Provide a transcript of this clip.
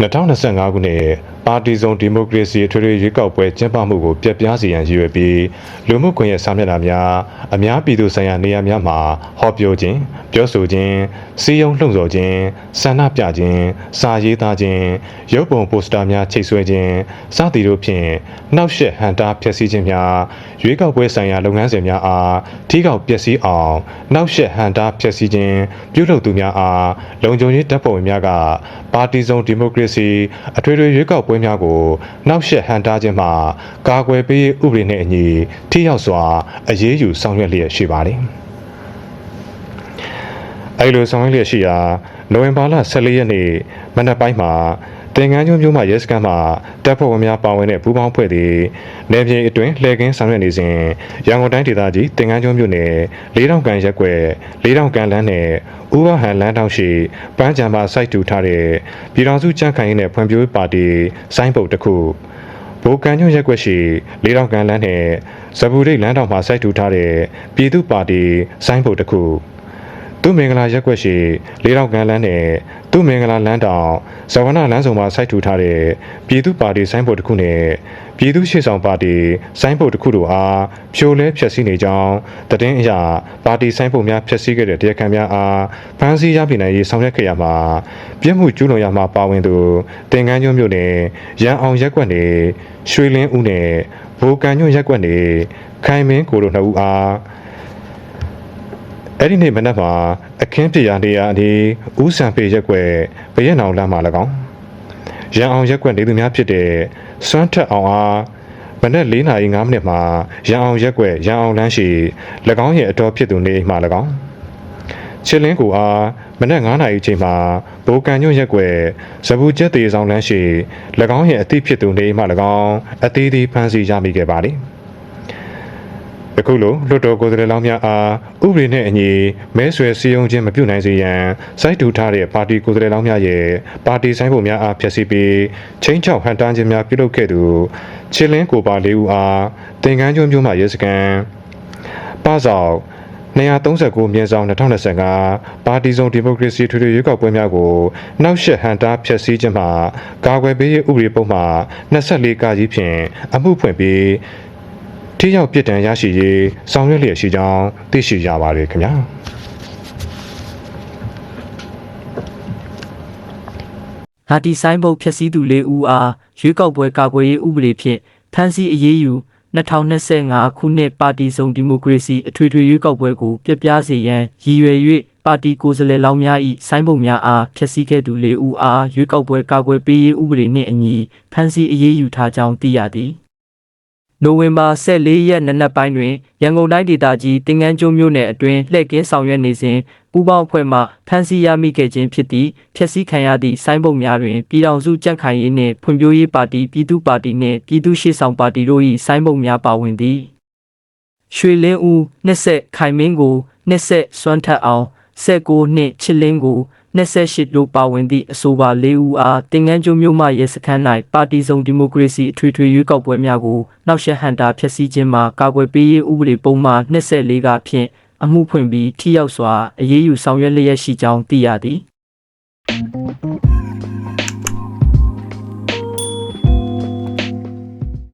2025ခုနှစ် ပါတီစုံဒီမိုကရေစီအထွေထွေရွေးကောက်ပွဲကျင်းပမှုကိုပြက်ပြားစေရန်ရည်ရွယ်ပြီးလူမှုကွန်ရက်စာမျက်နှာများအများပြည်သူဆိုင်ရာနေရာများမှာဟောပြောခြင်းပြောဆိုခြင်းစီယုံလှုံ့ဆော်ခြင်းဆန္ဒပြခြင်းစာရေးသားခြင်းရုပ်ပုံပိုစတာများချိတ်ဆွဲခြင်းစသည်တို့ဖြင့်နှောက်ယှက်ဟန်တာဖျက်ဆီးခြင်းများရွေးကောက်ပွဲဆိုင်ရာလုပ်ငန်းစဉ်များအားထိကောက်ပျက်စီးအောင်နှောက်ယှက်ဟန်တာဖျက်ဆီးခြင်းပြုလုပ်သူများအားလုံခြုံရေးတပ်ဖွဲ့ဝင်များကပါတီစုံဒီမိုကရေစီအထွေထွေရွေးကောက်ပွဲများကိုနှောက်ယှက်ဟန်တာခြင်းမှကာကွယ်ပေးရေးဥပဒေနှင့်အညီထိရောက်စွာအရေးယူဆောင်ရွက်လျက်ရှိပါသည်အဲဒီလိုဆောင်ရွက်လျက်ရှိရာနိုဝင်ဘာလ14ရက်နေ့မနက်ပိုင်းမှာ တင်ငန်းကျွန်းမြို့မှာရဲစခန်းမှာတပ်ဖွဲ့ဝင်များပါဝင်တဲ့ပူးပေါင်းဖွဲ့သည်နေပြည်အတွင်းလှည့်ကင်းဆောင်ရွက်နေစဉ်ရန်ကုန်တိုင်းဒေသကြီးတင်ငန်းကျွန်းမြို့နယ်လေးတောင်ကန်ရက်ကွက်လေးတောင်ကန်လမ်းနဲ့ဥပဟန်လမ်းတောင်ရှိပန်းကြံပါစိုက်တူထားတဲ့ပြည်တော်စုကြံ့ခိုင်ရေးနဲ့ဖွံ့ဖြိုးရေးပါတီစိုင်းပုတ်တစ်ခုဘိုကန်ညွန့်ရက်ကွက်ရှိလေးတောင်ကန်လမ်းနဲ့ဇဘူရိတ်လမ်းတောင်မှာစိုက်တူထားတဲ့ပြည်သူ့ပါတီစိုင်းပုတ်တစ်ခု သူမင်္ဂလာရက်ကွက်ရှိလေးတောင်ကန်လမ်းနဲ့သူမင်္ဂလာလမ်းတောင်ဇဝနလမ်းဆောင်မှာစိုက်ထူထားတဲ့ပြည်သူ့ပါတီစိုင်းဘုတ်တစ်ခုနဲ့ပြည်သူ့ရှေ့ဆောင်ပါတီစိုင်းဘုတ်တစ်ခုတို့အားဖြိုလဲဖျက်ဆီးနေကြောင်းတည်င်းအရာပါတီစိုင်းဘုတ်များဖျက်ဆီးခဲ့တဲ့တရားခံများအားဖမ်းဆီးရမိနိုင်ရေးဆောင်ရွက်ခဲ့ရမှာပြစ်မှုကျူးလွန်ရမှာပါဝင်သူတင်ကန်းကျွန်းမြို့နယ်ရန်အောင်ရက်ကွက်နယ်ရွှေလင်းဦးနယ်ဘိုကန်ညွန့်ရက်ကွက်နယ်ခိုင်မင်းကိုတို့နှစ်ဦးအား အဲ့ဒီနေ့မနက်မှာအခင်းပြရာနေရာအနီးဦးဆံပေရက်ွက်ဘရက်နောင်လမ်းမှာ၎င်းရန်အောင်ရက်ွက်နေသူများဖြစ်တဲ့စွမ်းထက်အောင်အားမနက်၄နာရီ5မိနစ်မှာရန်အောင်ရက်ွက်ရန်အောင်လမ်းရှိ၎င်းရဲ့အတော်ဖြစ်သူနေအိမ်မှာ၎င်းချစ်လင်းကိုအားမနက်9နာရီချိန်မှာဘိုကန်ညွန့်ရက်ွက်ဇဘူးကျက်သေးဆောင်လမ်းရှိ၎င်းရဲ့အသည့်ဖြစ်သူနေအိမ်မှာ၎င်းအသေးသေးဖမ်းဆီးရမိခဲ့ပါသည် ယခုလိုလွတ်တော်ကိုယ်စားလှယ်လောင်းများအားဥပဒေနဲ့အညီမဲဆွယ်စည်းရုံးခြင်းမပြုနိုင်စေရန်စိုက်တူထားတဲ့ပါတီကိုယ်စားလှယ်လောင်းများရဲ့ပါတီဆိုင်ပုံများအားဖျက်ဆီးပြီးချင်းချောက်ဟန်တန်းခြင်းများပြုလုပ်ခဲ့သူချစ်လင်းကိုပါလေးဦးအားတင်ကန်းကျွန်းမြို့မှရဲစခန်းပဆောင်239မြင်းဆောင်2025ပါတီစုံဒီမိုကရေစီထွေထွေရွေးကောက်ပွဲများကိုနှောက်ယှက်ဟန်တာဖျက်ဆီးခြင်းမှာကာကွယ်ပေးရေးဥပဒေပုံမှာ24ကာကြီးဖြင့်အမှုဖွင့်ပြီး ထိရောက်ပြစ်ဒဏ်ရရှိရေးဆောင်ရွက်လျက်ရှိကြောင်းသိရှိရပါတယ်ခင်ဗျာဟာတီဆိုင်ဘုတ်ဖြည့်ဆည်းသူလေးဦးအားရွေးကောက်ပွဲကာကွယ်ရေးဥပဒေဖြင့်ဖမ်းဆီးအရေးယူ2025ခုနှစ်ပါတီစုံဒီမိုကရေစီအထွေထွေရွေးကောက်ပွဲကိုပြပြစေရန်ရည်ရွယ်၍ပါတီကိုယ်စားလှယ်လောင်းများ၏ဆိုင်းဘုတ်များအားဖျက်ဆီးခဲ့သူလေးဦးအားရွေးကောက်ပွဲကာကွယ်ပေးရေးဥပဒေနှင့်အညီဖမ်းဆီးအရေးယူထားကြောင်းသိရသည် နိုဝင်ဘာ14ရက်နနက်ပိုင်းတွင်ရန်ကုန်တိုင်းဒေသကြီးတင်ငန်းကျွန်းမြို့နယ်အတွင်းလှည့်ကင်းဆောင်ရွက်နေစဉ်ပူးပေါင်းအဖွဲ့မှဖမ်းဆီးရမိခဲ့ခြင်းဖြစ်သည့်ဖျက်ဆီးခံရသည့်ဆိုင်းဘုတ်များတွင်ပြည်ထောင်စုကြံ့ခိုင်ရေးနှင့်ဖွံ့ဖြိုးရေးပါတီပြည်သူ့ပါတီနှင့်ပြည်သူ့ရှေ့ဆောင်ပါတီတို့၏ဆိုင်းဘုတ်များပါဝင်သည်ရွှေလင်းဦးနှစ်ဆက်ခိုင်မင်းကိုနှစ်ဆက်စွမ်းထက်အောင်ဆက်ကိုနှင့်ချစ်လင်းကို 28တို့ပါဝင်သည့်အဆိုပါ၄ဦးအားတင်ငန်းကျွန်းမြို့မှရဲစခန်း၌ပါတီစုံဒီမိုကရေစီအထွေထွေရွေးကောက်ပွဲများကိုနှောက်ယှက်ဟန်တာဖျက်ဆီးခြင်းမှာကာကွယ်ပေးရေးဥပဒေပုံမှန်24ကဖြင့်အမှုဖွင့်ပြီးထိရောက်စွာအရေးယူဆောင်ရွက်လျက်ရှိကြောင်းသိရသည်